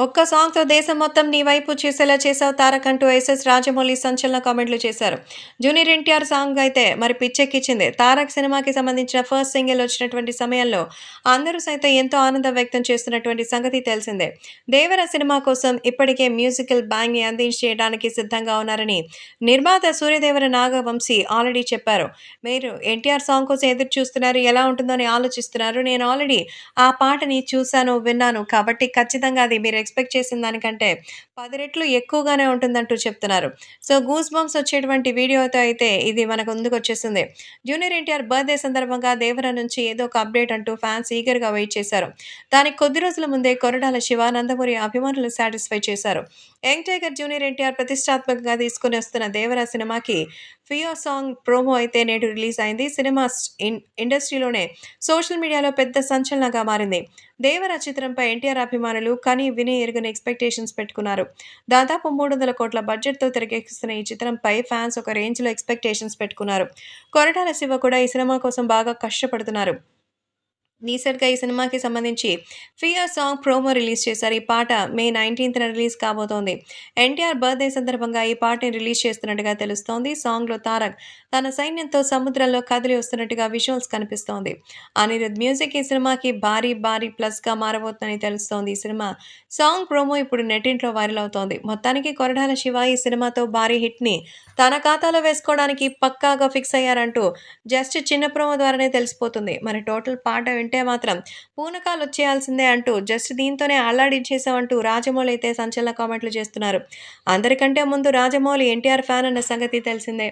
ఒక్క సాంగ్‌తో దేశం మొత్తం నీ వైపు చూసేలా చేసావు తారక్ అంటూ ఎస్ఎస్ రాజమౌళి సంచలన కామెంట్లు చేశారు. జూనియర్ ఎన్టీఆర్ సాంగ్ అయితే మరి పిచ్చెక్కిచ్చింది తారక్ సినిమాకి సంబంధించిన ఫస్ట్ సింగిల్ వచ్చినటువంటి సమయంలో అందరూ సైతం ఎంతో ఆనందం వ్యక్తం చేస్తున్నటువంటి సంగతి తెలిసిందే. దేవర సినిమా కోసం ఇప్పటికే మ్యూజికల్ బ్యాంగ్‌ని అందించేయడానికి సిద్ధంగా ఉన్నారని నిర్మాత సూర్యదేవర నాగవంశీ ఆల్రెడీ చెప్పారు. మీరు ఎన్టీఆర్ సాంగ్ కోసం ఎదురు చూస్తున్నారు. ఎలా ఉంటుందో అని ఆలోచిస్తున్నారు. నేను ఆల్రెడీ ఆ పాటని చూశాను విన్నాను. కాబట్టి ఖచ్చితంగా అది మీరు ఎక్స్‌పెక్ట్ చేసిన దానికంటే పది రెట్లు ఎక్కువగానే ఉంటుందంటూ చెప్తున్నారు. సో, గూస్ బంప్స్ వచ్చేటువంటి వీడియోతో అయితే ఇది మనకు ముందుకు వచ్చేసింది జూనియర్ ఎన్టీఆర్ బర్త్‌డే సందర్భంగా దేవర నుంచి ఏదో ఒక అప్డేట్ అంటూ ఫ్యాన్స్ ఈగర్‌గా వెయిట్ చేశారు. దానికి కొద్ది రోజుల ముందే కొరడాల శివ, నందమూరి అభిమానులు సాటిస్ఫై చేశారు. యంగ్ టైగర్ జూనియర్ ఎన్టీఆర్ ప్రతిష్టాత్మకంగా తీసుకొని వస్తున్న దేవర సినిమాకి ఫియో సాంగ్ ప్రోమో అయితే నేడు రిలీజ్ అయింది. సినిమా ఇన్ ఇండస్ట్రీలోనే సోషల్ మీడియాలో పెద్ద సంచలనంగా మారింది. దేవర చిత్రంపై ఎన్టీఆర్ అభిమానులు కని విని ఎరుగని ఎక్స్‌పెక్టేషన్స్ పెట్టుకున్నారు. దాదాపు 300 కోట్ల బడ్జెట్‌తో తెరకెక్కిస్తున్న ఈ చిత్రంపై ఫ్యాన్స్ ఒక రేంజ్‌లో ఎక్స్‌పెక్టేషన్స్ పెట్టుకున్నారు. కొరటాల శివ కూడా ఈ సినిమా కోసం బాగా కష్టపడుతున్నారు. రీసెంట్‌గా ఈ సినిమాకి సంబంధించి ఫియర్ సాంగ్ ప్రోమో రిలీజ్ చేశారు. ఈ పాట మే 19న రిలీజ్ కాబోతోంది. ఎన్టీఆర్ బర్త్‌డే సందర్భంగా ఈ పాటని రిలీజ్ చేస్తున్నట్టుగా తెలుస్తోంది. సాంగ్‌లో తారక్ తన సైన్యంతో సముద్రంలో కదిలి వస్తున్నట్టుగా విజువల్స్ కనిపిస్తోంది. అనిరుద్ మ్యూజిక్ ఈ సినిమాకి భారీ భారీ ప్లస్‌గా మారబోతుందని తెలుస్తోంది. ఈ సినిమా సాంగ్ ప్రోమో ఇప్పుడు నెట్టింట్లో వైరల్ అవుతోంది. మొత్తానికి కొరడాల శివ ఈ సినిమాతో భారీ హిట్‌ని తన ఖాతాలో వేసుకోవడానికి పక్కాగా ఫిక్స్ అయ్యారంటూ జస్ట్ చిన్న ప్రోమో ద్వారానే తెలిసిపోతుంది. మరి టోటల్ పాట వింటే మాత్రం పూనకాలొచ్చేయాల్సిందే అంటూ జస్ట్ దీంతోనే అల్లాడించేశామంటూ రాజమౌళి అయితే సంచలన కామెంట్లు చేస్తున్నారు. అందరికంటే ముందు రాజమౌళి ఎన్టీఆర్ ఫ్యాన్ అన్న సంగతి తెలిసిందే.